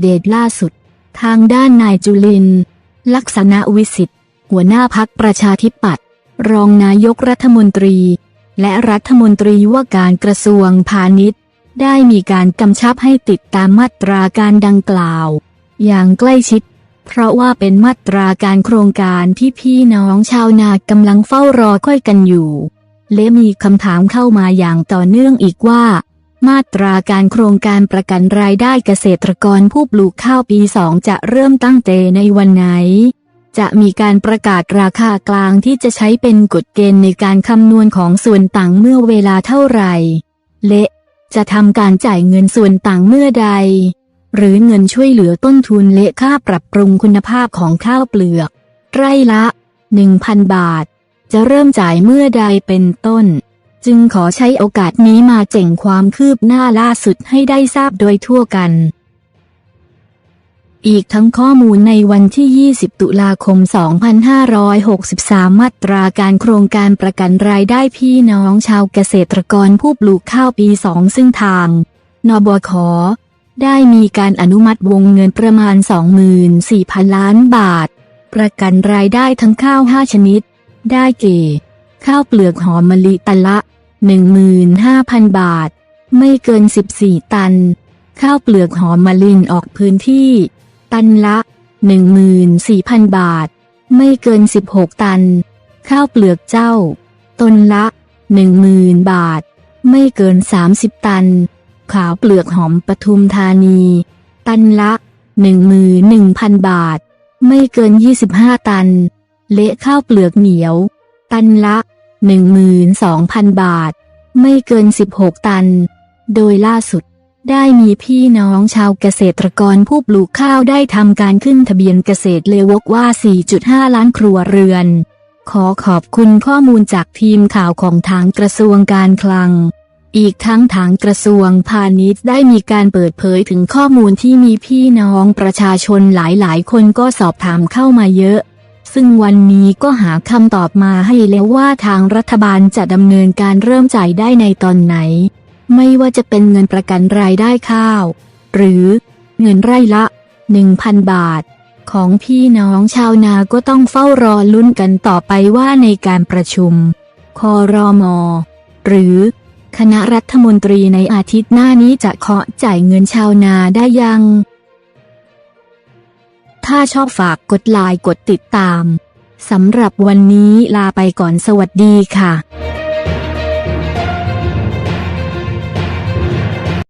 เดตล่าสุด ทางด้านนายจุลิน ลักษณะวิสิทธิ์ หัวหน้าพักประชาธิปัตย์รองนายกรัฐมนตรี และรัฐมนตรีว่าการกระทรวงพาณิชย์ ได้มีการกำชับให้ติดตามมาตราการดังกล่าว อย่างใกล้ชิด เพราะว่าเป็นมาตราการโครงการที่พี่น้องชาวนากำลังเฝ้ารอค่อยกันอยู่ และมีคำถามเข้ามาอย่างต่อเนื่องอีกว่า มาตราการโครงการประกันรายได้เกษตรกรผู้ปลูกข้าวปี2จะเริ่มตั้งแต่ในวันไหน จะมีการประกาศราคากลางที่จะใช้เป็นกฎเกณฑ์ในการคำนวณของส่วนต่างเมื่อเวลาเท่าไหร่และจะทำการจ่ายเงินส่วนต่างเมื่อใด หรือเงินช่วยเหลือต้นทุนและค่าปรับปรุงคุณภาพของข้าวเปลือก ไร่ละ 1,000 บาท จะเริ่มจ่ายเมื่อใดเป็นต้น จึงขอใช้โอกาสนี้มาแจ้งความคืบหน้าล่าสุดให้ได้ทราบโดยทั่วกัน อีกทั้งข้อมูลในวันที่ 20 ตุลาคม 2563 มาตราการโครงการประกันรายได้พี่น้องชาวเกษตรกรผู้ปลูกข้าวปี 2 ซึ่งทาง นบขได้มีการอนุมัติวงเงินประมาณ 24,000 ล้านบาท ประกันรายได้ทั้งข้าว 5 ชนิด ได้เก่ ข้าวเปลือกหอมมะลิตันละ 15,000 บาท ไม่เกิน 14 ตัน ข้าวเปลือกหอมมะลินออกพื้นที่ ตันละ 14,000 บาท ไม่เกิน 16 ตัน ข้าวเปลือกเจ้า ตนละ 10,000 บาท ไม่เกิน 30 ตัน ขาวเปลือกหอมปทุมธานี ตันละ 11,000 บาท ไม่เกิน 25 ตัน เละข้าวเปลือกเหนียว ตันละ 12,000 บาท ไม่เกิน 16 ตัน โดยล่าสุด ได้มีพี่น้องชาวเกษตรกรผู้ปลูกข้าวได้ทำการขึ้นทะเบียนเกษตรเลวกว่า 4.5 ล้านครัวเรือน ขอขอบคุณข้อมูลจากทีมข่าวของทางกระทรวงการคลัง อีกทั้งทางกระทรวงพาณิชย์ได้มีการเปิดเผยถึงข้อมูลที่มีพี่น้องประชาชนหลายๆ คนก็สอบถามเข้ามาเยอะ ซึ่งวันนี้ก็หาคำตอบมาให้แล้วว่าทางรัฐบาลจะดำเนินการเริ่มจ่ายได้ในตอนไหน ไม่ว่าจะเป็นเงินประกันรายได้ข้าว หรือเงินไร่ละ 1,000 บาท ของพี่น้องชาวนาก็ต้องเฝ้ารอลุ้นกันต่อไปว่าในการประชุม คอรมอหรือคณะรัฐมนตรีในอาทิตย์หน้านี้จะเคาะจ่ายเงินชาวนาได้ยัง ถ้าชอบฝากกดไลค์กดติดตาม สำหรับวันนี้ลาไปก่อนสวัสดีค่ะ